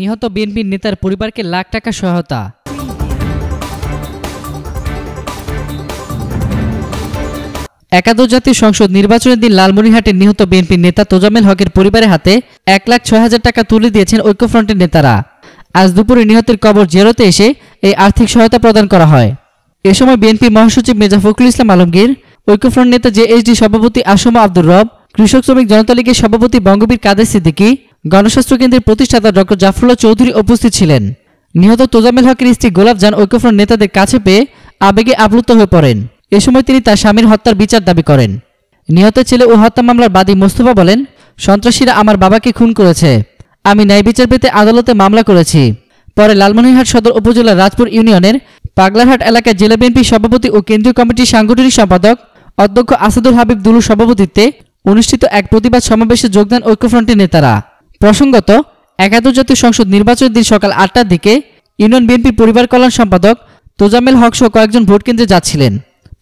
নিহত বিএনপির নেতার পরিবারকে লাখ টাকা সহায়তা। একাদশ জাতীয় সংসদ নির্বাচনের দিন লালমনিরহাটে নিহত বিএনপির নেতা তোজামেল হকের পরিবারের হাতে এক লাখ ছয় হাজার টাকা তুলে দিয়েছেন ঐক্যফ্রন্টের নেতারা। আজ দুপুরে নিহতের কবর জেরোতে এসে এই আর্থিক সহায়তা প্রদান করা হয়। এ সময় বিএনপি মহাসচিব মেজা ফখরুল ইসলাম আলমগীর, ঐক্যফ্রন্ট নেতা জেএসডি সভাপতি আসমা আব্দুর রব, কৃষক শ্রমিক জনতা লীগের সভাপতি বঙ্গবীর কাদের সিদ্দিকী গণস্বাস্থ্য কেন্দ্রের প্রতিষ্ঠাতা ডক্টর জাফরুল্লাহ চৌধুরী উপস্থিত ছিলেন। নিহত তোজামেল হকের স্ত্রী গোলাপ জান ঐক্যফ্রন্ট নেতাদের কাছে পেয়ে আবেগে আপ্লুত হয়ে পড়েন। এ সময় তিনি তার স্বামীর হত্যার বিচার দাবি করেন। নিহত ছেলে ও হত্যা মামলার বাদী মোস্তফা বলেন, সন্ত্রাসীরা আমার বাবাকে খুন করেছে। আমি ন্যায় বিচার পেতে আদালতে মামলা করেছি। পরে লালমনিরহাট সদর উপজেলার রাজপুর ইউনিয়নের পাগলারহাট এলাকায় জেলা বিএনপি সভাপতি ও কেন্দ্রীয় কমিটির সাংগঠনিক সম্পাদক অধ্যক্ষ আসাদুল হাবিব দুলুর সভাপতিত্বে অনুষ্ঠিত এক প্রতিবাদ সমাবেশে যোগদান ঐক্যফ্রন্টের নেতারা। প্রসঙ্গত, একাদশ জাতীয় সংসদ নির্বাচনের দিন সকাল আটটার দিকে ইউনিয়ন বিএনপির পরিবার কল্যাণ সম্পাদক তোজামেল হক সহ কয়েকজন ভোট কেন্দ্রে যাচ্ছিলেন।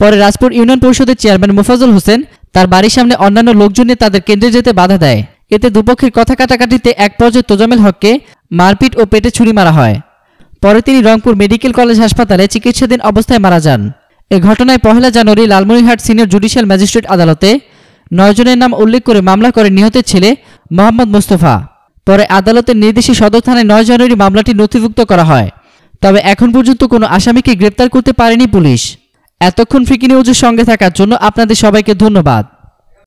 পরে রাজপুর ইউনিয়ন পরিষদের চেয়ারম্যান মোফাজুল হোসেন তার বাড়ির সামনে অন্যান্য লোকজন নিয়ে তাদের কেন্দ্রে যেতে বাধা দেয়। এতে দুপক্ষের কথা কাটাকাটিতে এক পর্যায়ে তোজামেল হককে মারপিট ও পেটে ছুরি মারা হয়। পরে তিনি রংপুর মেডিকেল কলেজ হাসপাতালে চিকিৎসাধীন অবস্থায় মারা যান। এ ঘটনায় পহেলা January Lalmonirhat senior judicial magistrate আদালতে নয়জনের নাম উল্লেখ করে মামলা করে নিহতের ছেলে মোহাম্মদ মোস্তফা। পরে আদালতের নির্দেশে সদর থানায় নয় জানুয়ারি মামলাটি নথিভুক্ত করা হয়। তবে এখন পর্যন্ত কোনো আসামিকে গ্রেপ্তার করতে পারেনি পুলিশ। এতক্ষণ ফ্রিকি নিউজের সঙ্গে থাকার জন্য আপনাদের সবাইকে ধন্যবাদ।